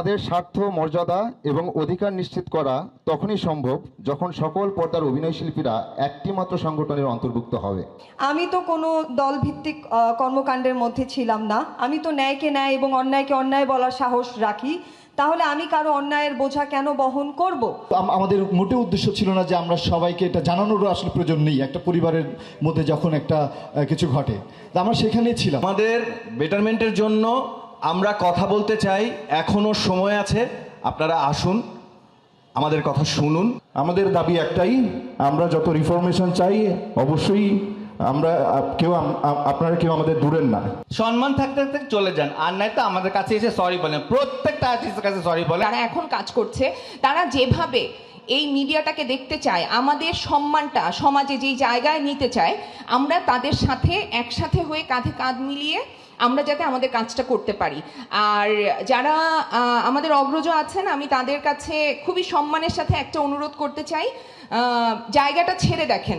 তাদের স্বার্থ মর্যাদা এবং অধিকার নিশ্চিত করা তখনই সম্ভব যখন সকল পর্দার অভিনয়শিল্পীরা একটি মাত্র সংগঠনের অন্তর্ভুক্ত হবে। আমি তো কোনো দলভিত্তিক কর্মকাণ্ডের মধ্যে ছিলাম না। আমি তো ন্যায়কে ন্যায় এবং অন্যায়কে অন্যায় বলার সাহস রাখি। তাহলে আমি কারও অন্যায়ের বোঝা কেন বহন করব? আমাদের মোটে উদ্দেশ্য ছিল না যে আমরা সবাইকে এটা জানানোরও আসলে প্রয়োজন নেই একটা পরিবারের মধ্যে যখন একটা কিছু ঘটে। তা আমরা সেখানেই ছিলাম। আমাদের বেটারমেন্টের জন্য আমরা কথা বলতে চাই এখনও সময় আছে আপনারা আসুন আমাদের কথা শুনুন। আমাদের দাবি একটাই আমরা যত রিফরমেশন চাই অবশ্যই আমরা কেউ আপনারা কেউ আমাদের দূরের না। সম্মান থাকতে থাকতে চলে যান আর নাই তো আমাদের কাছে এসে সরি বলেন। প্রত্যেকটা আর্টিস্টের কাছে সরি বলেন। যারা এখন কাজ করছে তারা যেভাবে এই মিডিয়াটাকে দেখতে চায়, আমাদের সম্মানটা সমাজে যেই জায়গায় নিতে চায়, আমরা তাদের সাথে একসাথে হয়ে কাঁধে কাঁধ মিলিয়ে আমরা যাতে আমাদের কাজটা করতে পারি। আর যারা আমাদের অগ্রজ আছেন, আমি তাদের কাছে খুবই সম্মানের সাথে একটা অনুরোধ করতে চাই। জায়গাটা ছেড়ে দেখেন।